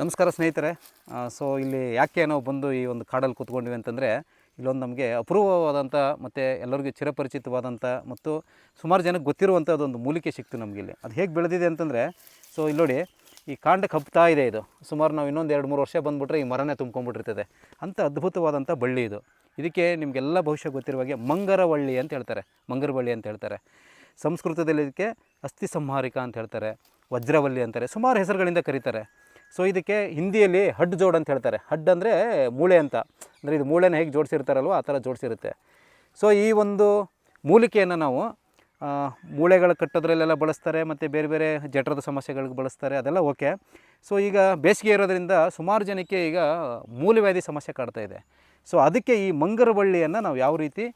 ನಮಸ್ಕಾರ ಸ್ನೇಹಿತರೆ. ಸೊ ಇಲ್ಲಿ ಯಾಕೆ ನಾವು ಬಂದು ಈ ಒಂದು ಕಾಡಲ್ಲಿ ಕೂತ್ಕೊಂಡಿವಿ ಅಂತಂದರೆ, ಇಲ್ಲೊಂದು ನಮಗೆ ಅಪೂರ್ವವಾದಂಥ ಮತ್ತು ಎಲ್ಲರಿಗೂ ಚಿರಪರಿಚಿತವಾದಂಥ ಮತ್ತು ಸುಮಾರು ಜನಕ್ಕೆ ಗೊತ್ತಿರುವಂಥದ್ದೊಂದು ಮೂಲಿಕೆ ಸಿಕ್ತು ನಮಗೆ ಇಲ್ಲಿ. ಅದು ಹೇಗೆ ಬೆಳೆದಿದೆ ಅಂತಂದರೆ ಸೊ ಇಲ್ಲಿ ನೋಡಿ, ಈ ಕಾಂಡ ಕಪ್ತಾ ಇದೆ ಇದು. ಸುಮಾರು ನಾವು ಇನ್ನೊಂದು ಎರಡು ಮೂರು ವರ್ಷ ಬಂದುಬಿಟ್ರೆ ಈ ಮರನೇ ತುಂಬ್ಕೊಂಡ್ಬಿಟ್ಟಿರ್ತದೆ. ಅಂಥ ಅದ್ಭುತವಾದಂಥ ಬಳ್ಳಿ ಇದು. ಇದಕ್ಕೆ ನಿಮಗೆಲ್ಲ ಬಹುಶಃ ಗೊತ್ತಿರುವ ಹಾಗೆ ಮಂಗರವಳ್ಳಿ ಅಂತ ಹೇಳ್ತಾರೆ. ಮಂಗರವಳ್ಳಿ ಅಂತ ಹೇಳ್ತಾರೆ. ಸಂಸ್ಕೃತದಲ್ಲಿ ಇದಕ್ಕೆ ಅಸ್ಥಿ ಸಂಹಾರಿಕ ಅಂತ ಹೇಳ್ತಾರೆ. ವಜ್ರವಲ್ಲಿ ಅಂತಾರೆ. ಸುಮಾರು ಹೆಸರುಗಳಿಂದ ಕರೀತಾರೆ. ಸೊ ಇದಕ್ಕೆ ಹಿಂದಿಯಲ್ಲಿ ಹಡ್ ಜೋಡ್ ಅಂತ ಹೇಳ್ತಾರೆ. ಹಡ್ ಅಂದರೆ ಮೂಳೆ ಅಂತ. ಅಂದರೆ ಇದು ಮೂಳೆನ ಹೇಗೆ ಜೋಡಿಸಿರ್ತಾರಲ್ವ ಆ ಥರ ಜೋಡಿಸಿರುತ್ತೆ. ಸೊ ಈ ಒಂದು ಮೂಲಿಕೆಯನ್ನು ನಾವು ಮೂಳೆಗಳ ಕಟ್ಟೋದ್ರಲ್ಲೆಲ್ಲ ಬಳಸ್ತಾರೆ, ಮತ್ತು ಬೇರೆ ಬೇರೆ ಜಠರದ ಸಮಸ್ಯೆಗಳಿಗೆ ಬಳಸ್ತಾರೆ, ಅದೆಲ್ಲ ಓಕೆ. ಸೊ ಈಗ ಬೇಸಿಗೆ ಇರೋದ್ರಿಂದ ಸುಮಾರು ಜನಕ್ಕೆ ಈಗ ಮೂಲವ್ಯಾಧಿ ಸಮಸ್ಯೆ ಕಾಡ್ತಾ ಇದೆ. ಸೊ ಅದಕ್ಕೆ ಈ ಮಂಗರವಳ್ಳಿಯನ್ನು ನಾವು ಯಾವ ರೀತಿ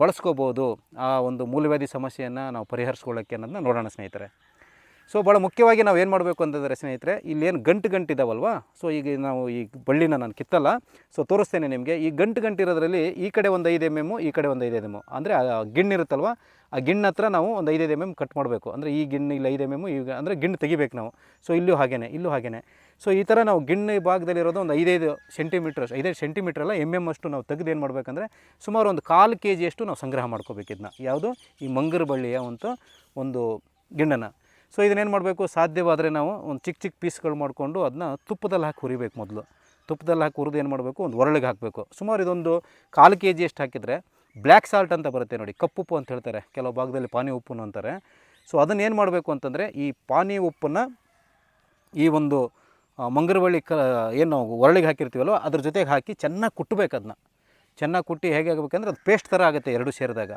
ಬಳಸ್ಕೋಬೋದು ಆ ಒಂದು ಮೂಲವ್ಯಾಧಿ ಸಮಸ್ಯೆಯನ್ನು ನಾವು ಪರಿಹರಿಸ್ಕೊಳ್ಳೋಕ್ಕೆ ಅನ್ನೋದನ್ನ ನೋಡೋಣ ಸ್ನೇಹಿತರೆ. ಸೊ ಭಾಳ ಮುಖ್ಯವಾಗಿ ನಾವು ಏನು ಮಾಡಬೇಕು ಅಂತಂದರೆ ಸ್ನೇಹಿತರೆ, ಇಲ್ಲೇನು ಗಂಟು ಗಂಟು ಇದಾವಲ್ವ ಸೊ ಈಗ ನಾವು ಈ ಬಳ್ಳಿನ ನಾನು ಕಿತ್ತಲ್ಲ. ಸೊ ತೋರಿಸ್ತೇನೆ ನಿಮಗೆ. ಈ ಗಂಟು ಗಂಟು ಇರೋದ್ರಲ್ಲಿ ಈ ಕಡೆ ಒಂದು ಐದು ಎಂ ಈ ಕಡೆ ಒಂದು ಐದು ಎಂ ಅಂದರೆ ಆ ಗಿಣ್ಣು ಇರುತ್ತಲ್ವ? ಆ ಗಿಣ್ಣ ಹತ್ರ ನಾವು ಒಂದು ಐದು ಎಂ ಎಂ ಕಟ್ ಮಾಡಬೇಕು. ಅಂದರೆ ಈ ಗಿಣ್ಣು, ಇಲ್ಲಿ ಐದು ಎಂ ಎಮ್ಮು ಈಗ ಅಂದರೆ ಗಿಣ್ಣು ತೆಗಿಬೇಕು ನಾವು. ಸೊ ಇಲ್ಲೂ ಹಾಗೇನೆ, ಇಲ್ಲೂ ಹಾಗೇ ಸೊ ಈ ಥರ ನಾವು ಗಿಣ್ಣು ಭಾಗದಲ್ಲಿರೋದು ಒಂದು ಐದೈದು ಸೆಂಟಿಮೀಟ್ರ್ ಐದೈದು ಸೆಂಟಿಮೀಟ್ರ್ ಅಲ್ಲ ಎಂ ಎಂ ಅಷ್ಟು ನಾವು ತೆಗೆದು ಏನು ಮಾಡಬೇಕಂದ್ರೆ ಸುಮಾರು ಒಂದು ಕಾಲು ಕೆ ಜಿಯಷ್ಟು ನಾವು ಸಂಗ್ರಹ ಮಾಡ್ಕೋಬೇಕು ಇದನ್ನ ಯಾವುದು? ಈ ಮಂಗರ ಬಳ್ಳಿಯ ಒಂದು ಒಂದು ಗಿಣ್ಣನ್ನು ಸೊ ಇದನ್ನೇನು ಮಾಡಬೇಕು? ಸಾಧ್ಯವಾದರೆ ನಾವು ಒಂದು ಚಿಕ್ಕ ಚಿಕ್ಕ ಪೀಸ್ಗಳು ಮಾಡಿಕೊಂಡು ಅದನ್ನ ತುಪ್ಪದಲ್ಲಿ ಹಾಕಿ ಹುರಿಬೇಕು ಮೊದಲು. ತುಪ್ಪದಲ್ಲಿ ಹಾಕಿ ಹುರಿದು ಏನು ಮಾಡಬೇಕು? ಒಂದು ಒರಳಿಗೆ ಹಾಕಬೇಕು. ಸುಮಾರು ಇದೊಂದು ಕಾಲು ಕೆ ಜಿಯಷ್ಟು ಹಾಕಿದರೆ ಬ್ಲ್ಯಾಕ್ ಸಾಲ್ಟ್ ಅಂತ ಬರುತ್ತೆ ನೋಡಿ ಕಪ್ಪುಪ್ಪು ಅಂತ ಹೇಳ್ತಾರೆ. ಕೆಲವು ಭಾಗದಲ್ಲಿ ಪಾನಿ ಉಪ್ಪು ಅಂತಾರೆ. ಸೊ ಅದನ್ನು ಏನು ಮಾಡಬೇಕು ಅಂತಂದರೆ ಈ ಪಾನಿ ಉಪ್ಪನ್ನು ಈ ಒಂದು ಮಂಗರವಳ್ಳಿ ಕ, ಏನು ಒರಳಿಗೆ ಹಾಕಿರ್ತೀವಲ್ವ, ಅದ್ರ ಜೊತೆಗೆ ಹಾಕಿ ಚೆನ್ನಾಗಿ ಕುಟ್ಟಬೇಕು ಅದನ್ನ ಚೆನ್ನಾಗಿ ಕುಟ್ಟಿ ಹೇಗೆ ಆಗಬೇಕಂದ್ರೆ ಅದು ಪೇಸ್ಟ್ ಥರ ಆಗುತ್ತೆ ಎರಡು ಸೇರಿದಾಗ.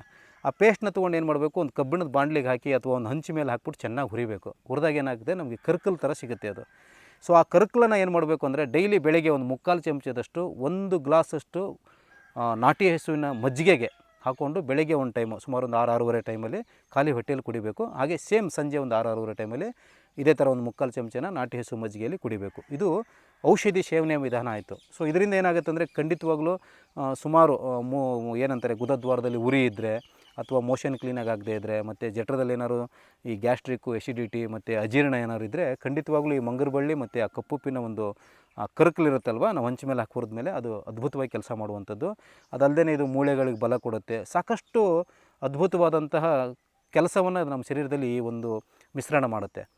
ಆ ಪೇಸ್ಟ್ನ ತೊಗೊಂಡು ಏನು ಮಾಡಬೇಕು? ಒಂದು ಕಬ್ಬಿಣದ ಬಾಂಡ್ಲಿಗೆ ಹಾಕಿ ಅಥವಾ ಒಂದು ಹಂಚಿ ಮೇಲೆ ಹಾಕ್ಬಿಟ್ಟು ಚೆನ್ನಾಗಿ ಹುರಿಬೇಕು. ಹುರಿದಾಗ ಏನಾಗುತ್ತೆ ನಮಗೆ ಕರ್ಕಲ್ ಥರ ಸಿಗುತ್ತೆ ಅದು. ಸೊ, ಆ ಕರ್ಕಲನ್ನು ಏನು ಮಾಡಬೇಕು ಅಂದರೆ ಡೈಲಿ ಬೆಳಗ್ಗೆ ಒಂದು ಮುಕ್ಕಾಲು ಚಮಚದಷ್ಟು, ಒಂದು ಗ್ಲಾಸಷ್ಟು ನಾಟಿ ಹಸುವಿನ ಮಜ್ಜಿಗೆಗೆ ಹಾಕ್ಕೊಂಡು ಬೆಳಗ್ಗೆ ಒಂದು ಟೈಮು, ಸುಮಾರು ಒಂದು ಆರು ಆರೂವರೆ ಟೈಮಲ್ಲಿ ಖಾಲಿ ಹೊಟ್ಟೆಯಲ್ಲಿ ಕುಡಿಬೇಕು. ಹಾಗೆ ಸೇಮ್ ಸಂಜೆ ಒಂದು ಆರು ಆರೂವರೆ ಟೈಮಲ್ಲಿ ಇದೇ ಥರ ಒಂದು ಮುಕ್ಕಾಲು ಚಮಚನ ನಾಟಿ ಹಸು ಮಜ್ಜಿಗೆಯಲ್ಲಿ ಕುಡಿಬೇಕು. ಇದು ಔಷಧಿ ಸೇವನೆ ವಿಧಾನ ಆಯಿತು. ಸೊ ಇದರಿಂದ ಏನಾಗುತ್ತೆ ಅಂದರೆ ಖಂಡಿತವಾಗ್ಲೂ ಸುಮಾರು ಮೂ, ಏನಂತಾರೆ ಗುದದ್ವಾರದಲ್ಲಿ ಉರಿ ಇದ್ದರೆ ಅಥವಾ ಮೋಷನ್ ಕ್ಲೀನಾಗಿ ಆಗದೆ ಇದ್ದರೆ ಮತ್ತು ಜಠರದಲ್ಲಿ ಏನಾದ್ರು ಈ ಗ್ಯಾಸ್ಟ್ರಿಕ್ಕು ಎಸಿಡಿಟಿ ಮತ್ತು ಅಜೀರ್ಣ ಏನಾದ್ರು ಇದ್ದರೆ ಖಂಡಿತವಾಗ್ಲೂ ಈ ಮಂಗರಬಳ್ಳಿ ಮತ್ತು ಆ ಕಪ್ಪುಪ್ಪಿನ ಒಂದು, ಆ, ಕರ್ಕಲಿರುತ್ತಲ್ವ? ನಾವು ಹಂಚ ಮೇಲೆ ಹಾಕಿ ಮೇಲೆ ಅದು ಅದ್ಭುತವಾಗಿ ಕೆಲಸ ಮಾಡುವಂಥದ್ದು. ಅದಲ್ಲದೆ ಇದು ಮೂಳೆಗಳಿಗೆ ಬಲ ಕೊಡುತ್ತೆ. ಸಾಕಷ್ಟು ಅದ್ಭುತವಾದಂತಹ ಕೆಲಸವನ್ನು ನಮ್ಮ ಶರೀರದಲ್ಲಿ ಈ ಒಂದು ಮಿಶ್ರಣ ಮಾಡುತ್ತೆ.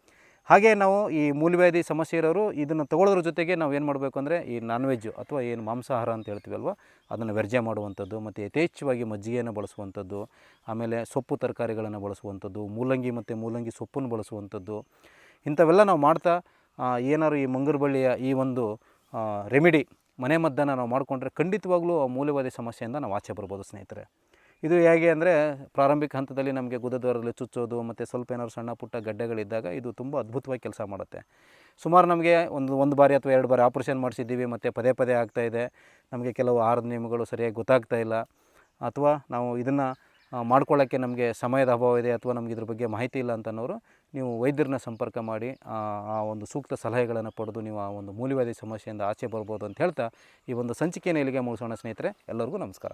ಹಾಗೆ ನಾವು ಈ ಮೂಲವ್ಯಾಧಿ ಸಮಸ್ಯೆ ಇರೋರು ಇದನ್ನು ತಗೊಳ್ಳೋದ್ರ ಜೊತೆಗೆ ನಾವು ಏನು ಮಾಡಬೇಕು ಅಂದರೆ ಈ ನಾನ್ ವೆಜ್ಜು ಅಥವಾ ಏನು ಮಾಂಸಾಹಾರ ಅಂತ ಹೇಳ್ತೀವಲ್ವ ಅದನ್ನು ವ್ಯರ್ಜ್ಯ ಮಾಡುವಂಥದ್ದು, ಮತ್ತು ಯಥೇಚ್ಛವಾಗಿ ಮಜ್ಜಿಗೆಯನ್ನು ಬಳಸುವಂಥದ್ದು, ಆಮೇಲೆ ಸೊಪ್ಪು ತರಕಾರಿಗಳನ್ನು ಬಳಸುವಂಥದ್ದು, ಮೂಲಂಗಿ ಮತ್ತು ಮೂಲಂಗಿ ಸೊಪ್ಪನ್ನು ಬಳಸುವಂಥದ್ದು, ಇಂಥವೆಲ್ಲ ನಾವು ಮಾಡ್ತಾ ಏನಾದ್ರು ಈ ಮಂಗರು ಬಳ್ಳಿಯ ಈ ಒಂದು ರೆಮಿಡಿ ಮನೆ ಮದ್ದನ್ನು ನಾವು ಮಾಡಿಕೊಂಡ್ರೆ ಖಂಡಿತವಾಗ್ಲೂ ಆ ಮೂಲವ್ಯಾಧಿ ಸಮಸ್ಯೆಯಿಂದ ನಾವು ಆಚೆ ಬರ್ಬೋದು ಸ್ನೇಹಿತರೆ. ಇದು ಹೇಗೆ ಅಂದರೆ ಪ್ರಾರಂಭಿಕ ಹಂತದಲ್ಲಿ ನಮಗೆ ಗುದದ್ವಾರದಲ್ಲಿ ಚುಚ್ಚೋದು, ಮತ್ತು ಸ್ವಲ್ಪ ಏನಾದ್ರು ಸಣ್ಣ ಪುಟ್ಟ ಗಡ್ಡೆಗಳಿದ್ದಾಗ ಇದು ತುಂಬ ಅದ್ಭುತವಾಗಿ ಕೆಲಸ ಮಾಡುತ್ತೆ. ಸುಮಾರು ನಮಗೆ ಒಂದು ಒಂದು ಬಾರಿ ಅಥವಾ ಎರಡು ಬಾರಿ ಆಪ್ರೇಷನ್ ಮಾಡಿಸಿದ್ದೀವಿ, ಮತ್ತು ಪದೇ ಪದೇ ಆಗ್ತಾಯಿದೆ ನಮಗೆ ಕೆಲವು ಆಹಾರದ ನಿಯಮಗಳು ಸರಿಯಾಗಿ ಗೊತ್ತಾಗ್ತಾ ಇಲ್ಲ. ಅಥವಾ ನಾವು ಇದನ್ನು ಮಾಡ್ಕೊಳ್ಳೋಕ್ಕೆ ನಮಗೆ ಸಮಯದ ಅಭಾವ ಇದೆ, ಅಥವಾ ನಮಗೆ ಇದ್ರ ಬಗ್ಗೆ ಮಾಹಿತಿ ಇಲ್ಲ ಅಂತನೋರು ನೀವು ವೈದ್ಯರನ್ನ ಸಂಪರ್ಕ ಮಾಡಿ, ಆ ಒಂದು ಸೂಕ್ತ ಸಲಹೆಗಳನ್ನು ಪಡೆದು ನೀವು ಆ ಒಂದು ಮೂಲವ್ಯಾಧಿ ಸಮಸ್ಯೆಯಿಂದ ಆಚೆ ಬರ್ಬೋದು ಅಂತ ಹೇಳ್ತಾ ಈ ಒಂದು ಸಂಚಿಕೆಯನ್ನು ಇಲ್ಲಿಗೆ ಮುಗಿಸೋಣ ಸ್ನೇಹಿತರೆ, ಎಲ್ಲರಿಗೂ ನಮಸ್ಕಾರ.